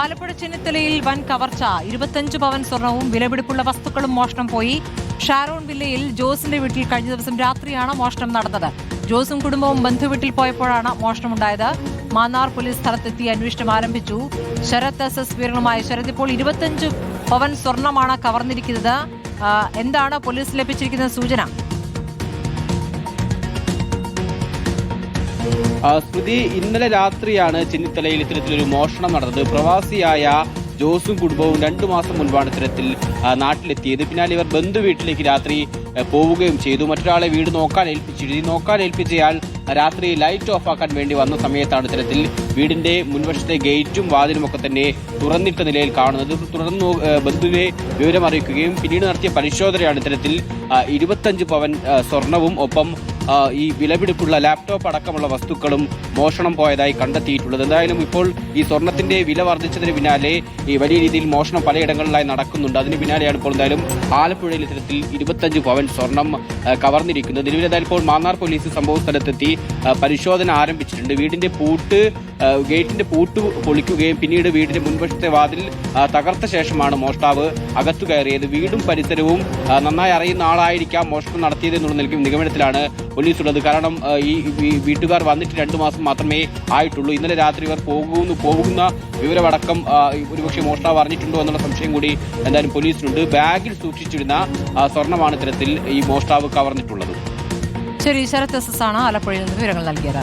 ആലപ്പുഴ ചെന്നിത്തലയിൽ വൻ കവർച്ച. ഇരുപത്തഞ്ച് പവൻ സ്വർണവും വിലപിടിപ്പുള്ള വസ്തുക്കളും മോഷണം പോയി. ഷാരോൺ വില്ലയിൽ ജോസിന്റെ വീട്ടിൽ കഴിഞ്ഞ ദിവസം രാത്രിയാണ് മോഷണം നടന്നത്. ജോസും കുടുംബവും ബന്ധുവീട്ടിൽ പോയപ്പോഴാണ് മോഷണമുണ്ടായത്. മാന്നാർ പോലീസ് സ്ഥലത്തെത്തി അന്വേഷണം ആരംഭിച്ചു. ശരത് എസ് എസ് വിവരങ്ങളുമായി ശരത് ഇപ്പോൾ ഇരുപത്തഞ്ച് പവൻ സ്വർണമാണ് കവർന്നിരിക്കുന്നത്. എന്താണ് പോലീസ് ലഭിച്ചിരിക്കുന്ന സൂചന? സ്മൃതി ഇന്നലെ രാത്രിയാണ് ചെന്നിത്തലയിൽ ഇത്തരത്തിലൊരു മോഷണം നടന്നത്. പ്രവാസിയായ ജോസും കുടുംബവും രണ്ടു മാസം മുൻപാണ് ഇത്തരത്തിൽ നാട്ടിലെത്തിയത്. പിന്നാലെ ഇവർ ബന്ധു വീട്ടിലേക്ക് രാത്രി പോവുകയും ചെയ്തു. മറ്റൊരാളെ വീട് നോക്കാൻ ഏൽപ്പിച്ചിരുന്നു ഈ നോക്കാൻ ഏൽപ്പിച്ചയാൾ രാത്രി ലൈറ്റ് ഓഫ് ആക്കാൻ വേണ്ടി വന്ന സമയത്താണ് ഇത്തരത്തിൽ വീടിന്റെ മുൻവശത്തെ ഗേറ്റും വാതിലും ഒക്കെ തന്നെ തുറന്നിട്ട നിലയിൽ കാണുന്നത്. തുടർന്ന് ബന്ധുവിനെ വിവരം അറിയിക്കുകയും പിന്നീട് നടത്തിയ പരിശോധനയാണ് ഇത്തരത്തിൽ ഇരുപത്തഞ്ച് പവൻ സ്വർണവും ഒപ്പം ഈ വിലപിടിപ്പുള്ള ലാപ്ടോപ്പ് അടക്കമുള്ള വസ്തുക്കളും മോഷണം പോയതായി കണ്ടെത്തിയിട്ടുള്ളത്. എന്തായാലും ഇപ്പോൾ ഈ സ്വർണത്തിന്റെ വില വർദ്ധിച്ചതിന് പിന്നാലെ ഈ വലിയ രീതിയിൽ മോഷണം പലയിടങ്ങളിലായി നടക്കുന്നുണ്ട്. അതിന് പിന്നാലെയാണ് ഇപ്പോൾ എന്തായാലും ആലപ്പുഴയിൽ ഇത്തരത്തിൽ ഇരുപത്തഞ്ച് പവൻ സ്വർണം കവർന്നിരിക്കുന്നത്. നിലവിൽ ഇപ്പോൾ മാന്നാർ പോലീസ് സംഭവ സ്ഥലത്തെത്തി പരിശോധന ആരംഭിച്ചിട്ടുണ്ട്. വീടിന്റെ പൂട്ട് ഗേറ്റിന്റെ പൂട്ട് പൊളിക്കുകയും പിന്നീട് വീടിന്റെ മുൻവശത്തെ വാതിൽ തകർത്ത ശേഷമാണ് മോഷ്ടാവ് അകത്തു കയറിയത്. വീടും പരിസരവും നന്നായി അറിയുന്ന ആളായിരിക്കാം മോഷണം നടത്തിയത് എന്നുള്ള നിലയ്ക്കും നിഗമനത്തിലാണ് പോലീസ് ഉള്ളത് കാരണം ഈ വീട്ടുകാർ വന്നിട്ട് രണ്ടു മാസം മാത്രമേ ആയിട്ടുള്ളൂ. ഇന്നലെ രാത്രി ഇവർ പോകുന്നു പോകുന്ന വിവരമടക്കം ഒരുപക്ഷെ മോഷ്ടാവ് അറിഞ്ഞിട്ടുണ്ടോ എന്നുള്ള സംശയം കൂടി എന്തായാലും പോലീസിനുണ്ട്. ബാഗിൽ സൂക്ഷിച്ചിരുന്ന സ്വർണമാണ് ഇത്തരത്തിൽ ഈ മോഷ്ടാവ് കവർന്നിട്ടുള്ളത്. ശരി ശരത് എസ് എസ് ആണ് ആലപ്പുഴയിൽ നിന്ന് വിവരങ്ങൾ നൽകിയത്.